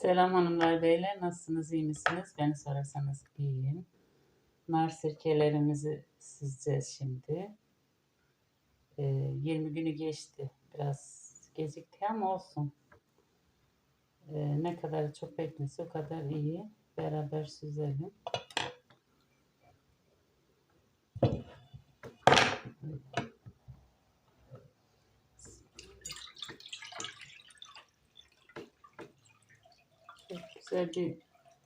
Selam hanımlar beyler nasılsınız iyi misiniz? Beni sorarsanız iyiyim. Nar sirkelerimizi süzeceğiz şimdi. Ee, 20 günü geçti. Biraz gecikti ama olsun. Ee, ne kadar çok beklese o kadar iyi. Beraber süzelim. Çok güzel bir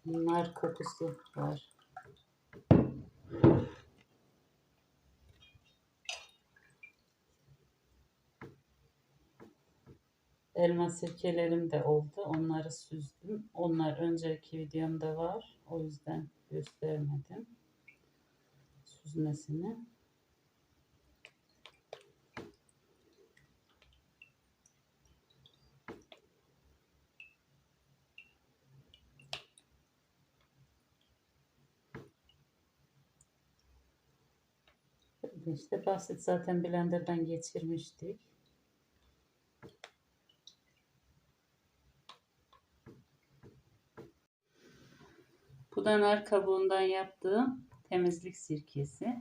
nar kokusu var. Elma sirkelerim de oldu. Onları süzdüm. Onlar önceki videomda var. O yüzden göstermedim. Süzmesini. İşte basit zaten blenderdan geçirmiştik. Bu da nar kabuğundan yaptığım temizlik sirkesi.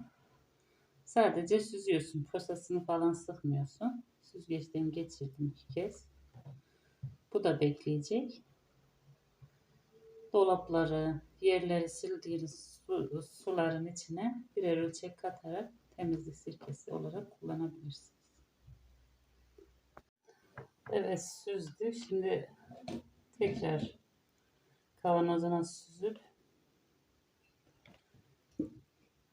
Sadece süzüyorsun. Posasını falan sıkmıyorsun. Süzgeçten geçirdim iki kez. Bu da bekleyecek. Dolapları, yerleri sildiğiniz su, suların içine birer ölçek katarak temizlik sirkesi olarak kullanabilirsiniz. Evet süzdü. Şimdi tekrar kavanozuna süzüp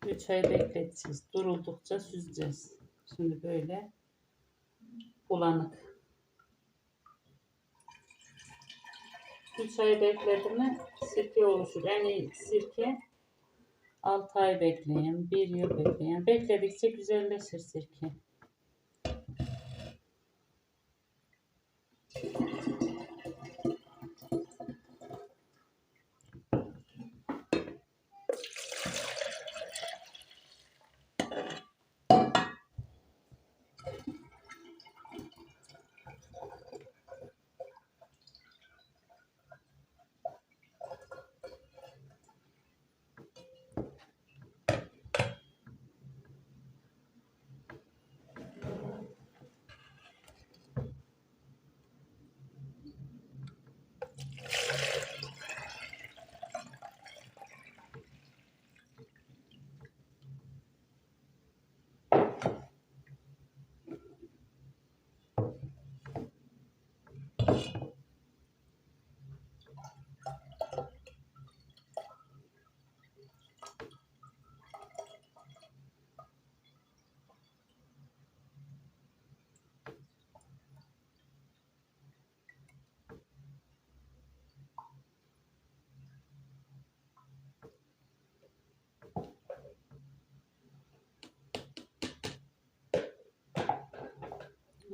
3 ay bekleteceğiz. Duruldukça süzeceğiz. Şimdi böyle bulanık. 3 ay bekledi mi sirke oluşur. En iyi sirke 6 ay bekleyin, 1 yıl bekleyin. Bekledikçe güzelleşir sirke.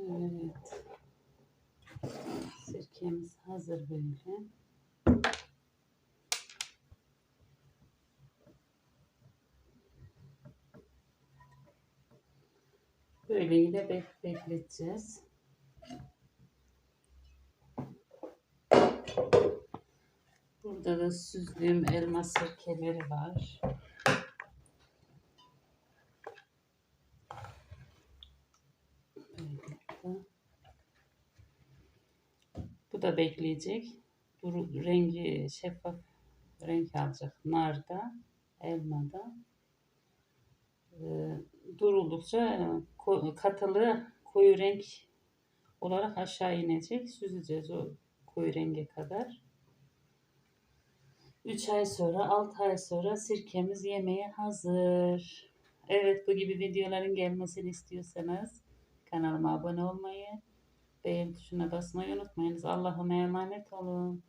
Evet. Sirkemiz hazır böyle. Böyle yine bek bekleteceğiz. Burada da süzdüğüm elma sirkeleri var. Böyle. Bu da bekleyecek. Duru, rengi şeffaf renk alacak. Narda, elmada. Ee, duruldukça ko- katılı koyu renk olarak aşağı inecek. Süzeceğiz o koyu renge kadar. 3 ay sonra, 6 ay sonra sirkemiz yemeğe hazır. Evet bu gibi videoların gelmesini istiyorsanız kanalıma abone olmayı, beğen tuşuna basmayı unutmayınız. Allah'ıma emanet olun.